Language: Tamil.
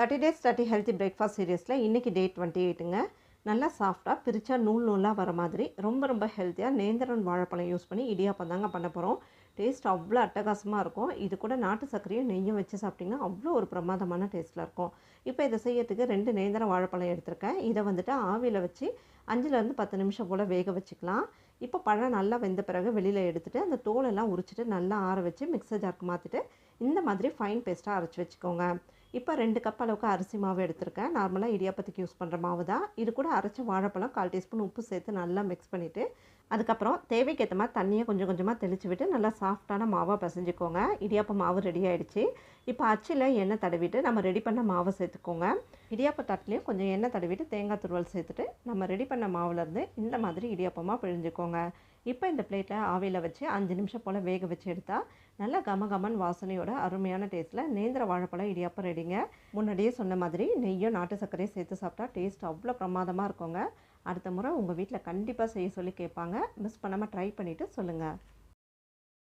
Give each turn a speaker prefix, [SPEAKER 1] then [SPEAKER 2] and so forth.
[SPEAKER 1] Thirty days thirty healthy breakfast சீரியஸில் இன்றைக்கி டே டுவெண்ட்டி எயிட்டுங்க நல்லா சாஃப்டாக பிரித்தா நூல் நூலாக வர மாதிரி ரொம்ப ரொம்ப ஹெல்த்தியாக நேந்திரன் வாழைப்பழம் யூஸ் பண்ணி இடியாப்பம் தாங்க பண்ண போகிறோம் டேஸ்ட் அவ்வளோ அட்டகாசமாக இருக்கும். இது கூட நாட்டு சர்க்கரையும் நெய்யும் வச்சு சாப்பிட்டிங்கன்னா அவ்வளோ ஒரு பிரமாதமான டேஸ்ட்டில் இருக்கும். இப்போ இதை செய்யறதுக்கு ரெண்டு நேந்திரம் வாழைப்பழம் எடுத்திருக்கேன். இதை வந்துட்டு ஆவியில் வச்சு அஞ்சுலேருந்து பத்து நிமிஷம் போல் வேக வச்சுக்கலாம். இப்போ பழம் நல்லா வெந்த பிறகு வெளியில் எடுத்துகிட்டு அந்த தோலெல்லாம் உரிச்சிட்டு நல்லா ஆற வச்சு மிக்சர் ஜாருக்கு மாற்றிட்டு இந்த மாதிரி ஃபைன் பேஸ்ட்டாக அரைச்சி வச்சுக்கோங்க. இப்போ ரெண்டு கப் அளவுக்கு அரிசி மாவு எடுத்திருக்கேன். நார்மலாக இடியாப்பத்துக்கு யூஸ் பண்ணுற மாவு தான் இது கூட அரைச்ச வாழைப்பழம் கால் டீஸ்பூன் உப்பு சேர்த்து நல்லா மிக்ஸ் பண்ணிவிட்டு அதுக்கப்புறம் தேவைக்கேற்ற மாதிரி தண்ணியை கொஞ்சம் கொஞ்சமாக தெளித்து விட்டு நல்லா சாஃப்டான மாவாக பசைஞ்சுக்கோங்க. இடியாப்பம் மாவு ரெடி ஆகிடுச்சு இப்போ அச்சில் எண்ணெய் தடவிட்டு நம்ம ரெடி பண்ண மாவை சேர்த்துக்கோங்க. இடியாப்ப தட்டிலையும் கொஞ்சம் எண்ணெய் தடவிட்டு தேங்காய் துருவல் சேர்த்துட்டு நம்ம ரெடி பண்ண மாவுலேருந்து இந்த மாதிரி இடியாப்பமாக பிழிஞ்சுக்கோங்க. இப்போ இந்த பிளேட்டில் ஆவியில் வச்சு அஞ்சு நிமிஷம் போல் வேக வச்சு எடுத்தால் நல்லா கம கமன் வாசனையோட அருமையான டேஸ்ட்டில் நேந்திர வாழைப்பழம் இடியாப்பம் ரெடிங்க முன்னாடியே சொன்ன மாதிரி நெய்யும் நாட்டு சர்க்கரையும் சேர்த்து சாப்பிட்டா டேஸ்ட் அவ்வளோ பிரமாதமாக இருக்குங்க. அடுத்த முறை உங்கள் வீட்டில் கண்டிப்பாக செய்ய சொல்லி கேட்பாங்க. மிஸ் பண்ணாமல் ட்ரை பண்ணிவிட்டு சொல்லுங்கள்